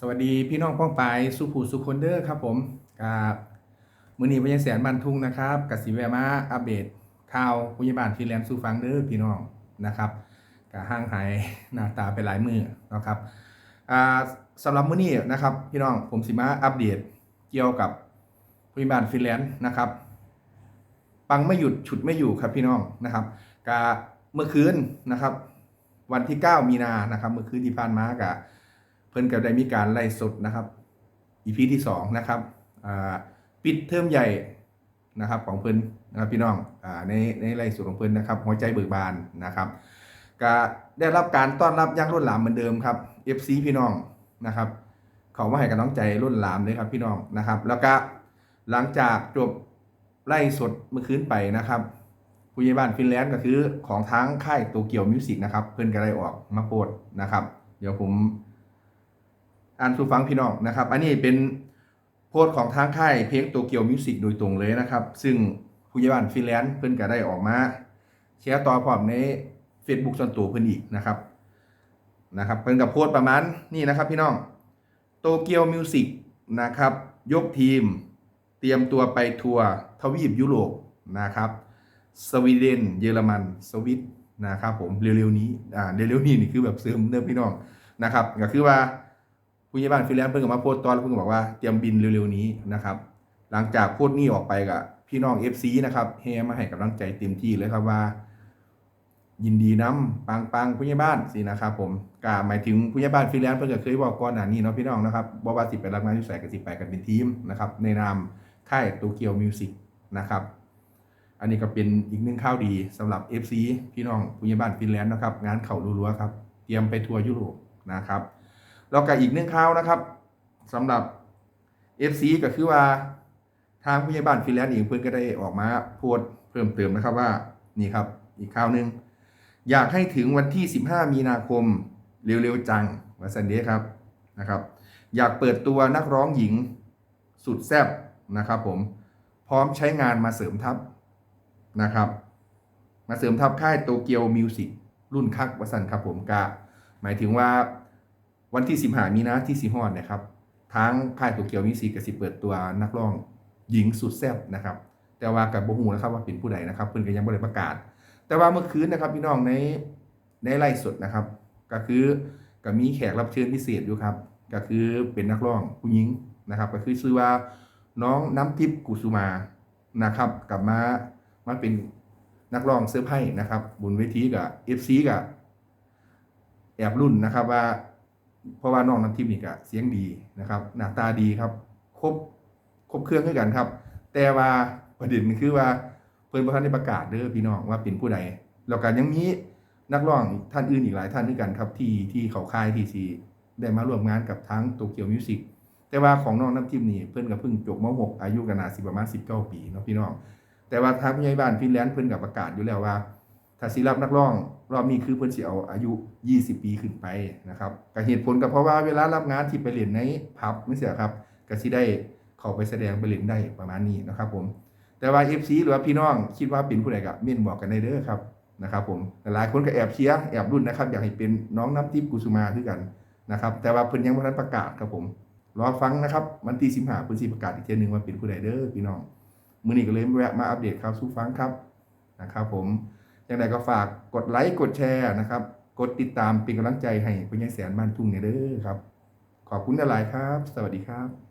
สวัสดีพี่น้องป้องปายสุภูสุคนเดอร์ครับผมกับมือนี้พญาแสนบันทุงนะครับกับสีแวมาอัปเดตข่าวพยาบาลฟรีแลนซ์สู่ฟังเดอร์พี่น้องนะครับกับห้างหายหน้าตาไปหลายมือนะครับอ่าสำหรับมือนี้นะครับพี่น้องผมสิมาอัปเดตเกี่ยวกับพยาบาลฟรีแลนซ์นะครับปังไม่หยุดฉุดไม่อยู่ครับพี่น้องนะครับกะเมื่อคืนนะครับ วันที่ 9 มีนานะครับ เมื่อคืนที่ผ่านมากะ พิ่นก็ได้มีการไล่สดนะครับอีพีที่2นะครับปิดเทอมใหญ่นะครับของเพิ่นนะครับพี่น้องอในในไล่สดของเพิ่นนะครับหัวใจเบิกบานนะครับก็ได้รับการต้อนรับอยังรุ่นหลามเหมือนเดิมครับ FC พี่น้องนะครับเขามาให้กำลังใจรุ่นหลามเลยครับพี่น้องนะครับ แล้วก็หลังจากจบไล่สดเมื่อคืนไปนะครับผู้ใหญ่บ้านฟินแลนด์ก็คือของทั้งค่ายโตเกียวมิวสิกนะครับเพื่นก็ได้ออกมาโพสนะครับ เดี๋ยวผม อ่านสู่ฟังพี่น้องนะครับ อันนี้เป็นโพสต์ของทางค่ายเพลงโตเกียวมิวสิกโดยตรงเลยนะครับ ซึ่งผู้ใหญ่บ้านฟินแลนด์เพื่นก็ได้ออกมาแชร์ต่อพร้อมใน Facebook ส่วนตัวเพื่นอีกนะครับนะครับเพื่นกับโพสต์ประมาณนี่นะครับพี่น้องโตเกียวมิวสิกนะครับ ยกทีม เตรียมตัวไปทัวร์ทวีปยุโรปนะครับสวีเดน เยอรมันสวิตนะครับผมเร็วๆนี้อ่าเร็วๆนี้นี่คือแบบเสริมเนื้อพี่น้องนะครับก็คือว่า ผู้ใหญ่บ้านฟินแลนด์เพิ่งก็มาโพสต์ตอนแล้วเพิ่งก็บอกว่าเตรียมบินเร็วๆนี้นะครับ หลังจากโพสต์นี้ออกไปกับพี่น้อง FC นะครับเฮมาให้กำลังใจเต็มที่เลยครับว่า ยินดีน้ำปังปังผู้ใหญ่บ้านสินะครับผมกาหมายถึงผู้ใหญ่บ้านฟรีแลนซ์เพิ่งเคยบอกก่อนหน้านี้เนาะพี่น้องนะครับบอกว่าสิไปรับงานที่ใส่กับสิไปกันเป็นทีมนะครับในนามค่ายโตเกียวมิวสิกนะครับอันนี้ก็เป็นอีกหนึ่งข่าวดีสำหรับ FC พี่น้องผู้ใหญ่บ้านฟินแลนด์นะครับ งานเข่ารัวๆครับ เตรียมไปทัวร์ยุโรปนะครับ แล้วก็อีกหนึ่งข่าวนะครับสำหรับ FC ก็คือว่าทางผู้ใหญ่บ้านฟินแลนด์เองเพื่อนก็ได้ออกมาโพสต์เพิ่มเติมนะครับว่านี่ครับอีกข่าวหนึ่งอยากให้ถึงวันที่ 15 มีนาคมเร็วๆจังวันซันเดย์ครับนะครับ อยากเปิดตัวนักร้องหญิงสุดแซ่บนะครับผมพร้อมใช้งานมาเสริมทัพนะครับ มาเสริมทัพค่ายโตเกียวมิวสิกรุ่นคักวสันครับผมกะหมายถึงว่า วันที่สิบหามีนาที่สีฮอดนะครับทั้งค่ายโตเกียวมิวสิกกับสิเปิดตัวนักร้องหญิงสุดแซ่บนะครับ แต่ว่ากับโบฮูนะครับว่าเป็นผู้ใดนะครับเพิ่นก็ยังไม่ได้ประกาศ แต่ว่าเมื่อคืนนะครับพี่น้องในในไลฟ์สดนะครับ ก็คือก็มีแขกรับเชิญพิเศษอยู่ครับ ก็คือเป็นนักร้องผู้หญิงนะครับ ก็คือชื่อว่าน้องน้ำทิพย์กุสุมานะครับกลับมามาเป็นนักร้องเสื้อร์ไพ่นะครับบนเวทีกับเอฟซีกับแอบรุ่นนะครับว่า เพราะว่าน้องน้ำทิพย์นี่ก็เสียงดีนะครับ หน้าตาดีครับ ครบครบเครื่องด้วยกันครับ แต่ว่าประเด็นคือว่าเพิ่อนประธานได้ประกาศเด้อพี่น้องว่าเป็นผู้ใดแล้วก็ยังมีนักร้องท่านอื่นอีกหลายท่านด้วยกันครับที่ที่เขาค่ายที่สีได้มาร่วมงานกับทั้งโตเกียวมิวสิกแต่ว่าของน้องน้ำทิพย์นี่เพิ่อนก็เพิ่งจบม .6 อายุกันนาสิประมาณ19 ปีเนาะพี่น้องแต่ว่าทางผู้ใหญ่บ้านฟินแลนด์เพิ่อนกับประกาศอยู่แล้วว่า ถ้าสิรับนักร้อง รอบนี้คือเพิ่นเสิเอาอายุ 20 ปีขึ้นไปนะครับก็เหตุผลก็เพราะว่าเวลารับงานที่ไปเล่นในผับไม่เสียครับก็สิได้เข้าไปแสดงไปเล่นได้ประมาณนี้นะครับ ผม แต่ว่า FC หรือว่าพี่น้องคิดว่าเป็นผู้ใดก็เม่นบอกกันได้เด้อครับนะครับ ผมหลายคนก็แอบเชียร์แอบรุ่นนะครับ อยากให้เป็นน้องน้ำทิพย์กุสุมาคือกันนะครับ แต่ว่าเพิ่นยังบ่ทันประกาศครับผมรอฟังนะครับวันที่15เพิ่นสิประกาศอีกเทื่อนึงว่าเป็นผู้ใดเด้อพี่น้องมือนี้ก็เลยแวะมาอัปเดตข่าวสู้ฟังครับนะครับ ผม อย่างไรก็ฝากกดไลค์กดแชร์นะครับ กดติดตามเป็นกำลังใจให้คุณยายแสนบ้านทุ่งเนี่ยเด้อครับ ขอบคุณหลายครับ สวัสดีครับ